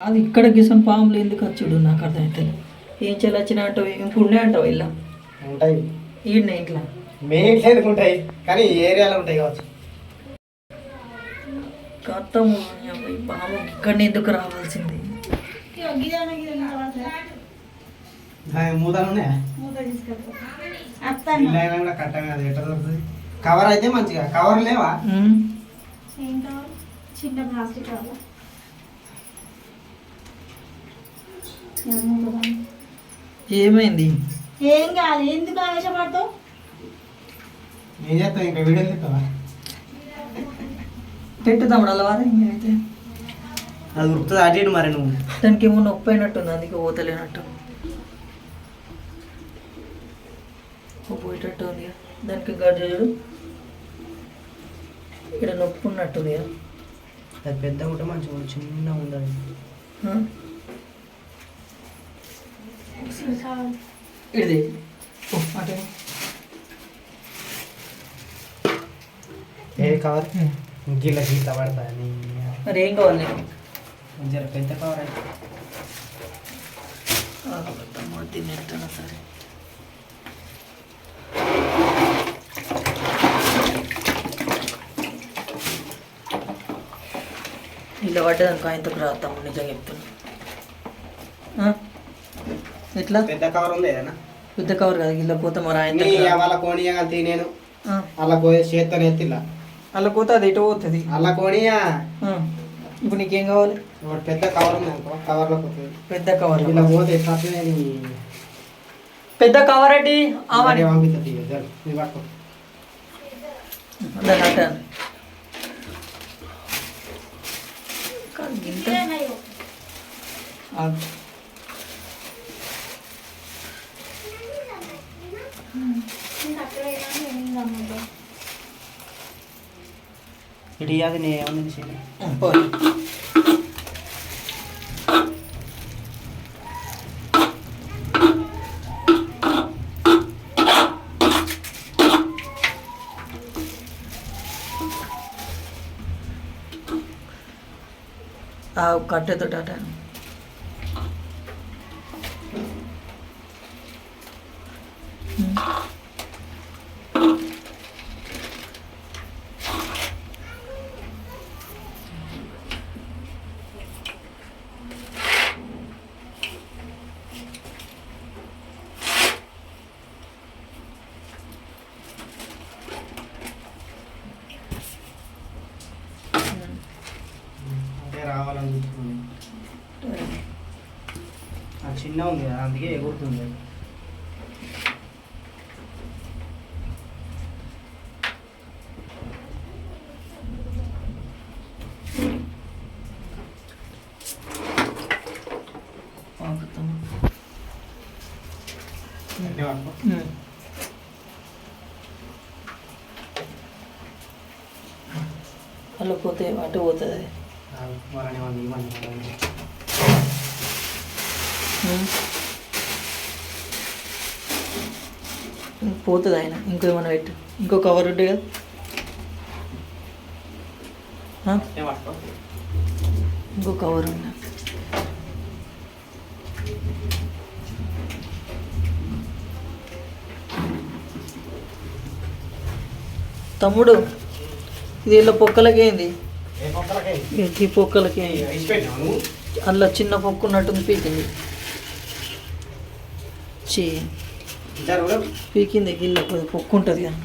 అది ఇక్కడ గిసం పాములు ఎందుకు వచ్చుడు నాకు అర్థమైతే ఏం చెల్లి వచ్చిన అంటావు ఇంక ఉండే అంటావు ఇలా ఉంటాయి. ఈయన ఇంట్లో. మే ఇంట్లో ఎందుకు ఉంటాయి? కానీ ఏరియాలో ఉంటాయి కావచ్చు. కత్తము ఈ పాము ఇక్కడ ఎందుకు రావాల్సింది? మూతలు ఉన్నాయా? కవర్ అయితే మంచిగా. కవర్ లేవా? చిన్న ప్లాస్టిక్ కావాలి ఏమైంది? ఏం కాదు ఎందుకు ఆవేశపడతావు? ఏం చేస్తావు ఇంకా వీడియోలు తీస్తావా? పెట్టు తమ్ముడు అలవారా అయితే. అది ఉరుకుతుంది అటు మరి నువ్వు. దానికి ఏమో నొప్పి అయినట్టుంది అందుకే పోతలేనట్టు. ఓ పోయేటట్టు ఉంది. దానికి గడ్డ చూడు. ఇక్కడ నొప్పి ఉన్నట్టుంది కదా. అది పెద్ద ఉంటే మంచిగా చిన్న ఉండదు ఆ? ఇడిది. అటే. ఏ కవర్ గిల్ల గీత పడతా నీ మరి ఏం కావాలి జర పెద్ద కవర్ అయితే తినేస్తాను సరే ఇలా పడ్డదనుకో ఆయనతో రా తమ్ముడు నిజంగా చెప్తున్నా? ఎట్లా? పెద్ద కవర్ ఉంది ఏదైనా? పెద్ద కవర్ కాదు ఇలా పోతే మరి ఆయన వాళ్ళ కోణియా తినేను అలా పోయి చేత్తో ఎత్తిలా. అలా పోతే అది ఎటు పోతుంది? అలా కోణియా ఇప్పుడు నీకేం కావాలి? పెద్ద కవర్ ఉంది అనుకో కవర్లో పోతుంది. పెద్ద కవర్. ఇలా పోతే ఎట్లా పెద్ద కవర్ ఏంటి? ఆవని భార్య పంపిస్తుంది ఇది పట్టుకో. ఇటు అది నేను ఏమన్నా చేయాలి కట్టెతో టాటా అదే రావాలని చూస్తున్నాను అది చిన్న ఉంది కదా అందుకే ఎగురుతుంది ఆగుతాం. అలా పోతే అటు పోతుంది ఆగు, వాళ్ళని వాళ్ళని ఇవ్వండి, వాళ్ళని. పోతుంది ఆయన. ఇంకో ఏమైనా పెట్టు. ఇంకో కవర్ ఉంటే కదా. ఇంకో కవర్ ఉన్నా తమ్ముడు ఇది వీళ్ళ పొక్కలకేంది? ఈ పొక్కలకి? అందులో చిన్న పొక్కు ఉన్నట్టుంది పీకింది. చీ పీకింది గిల్ల పొక్కు ఉంటుంది కదా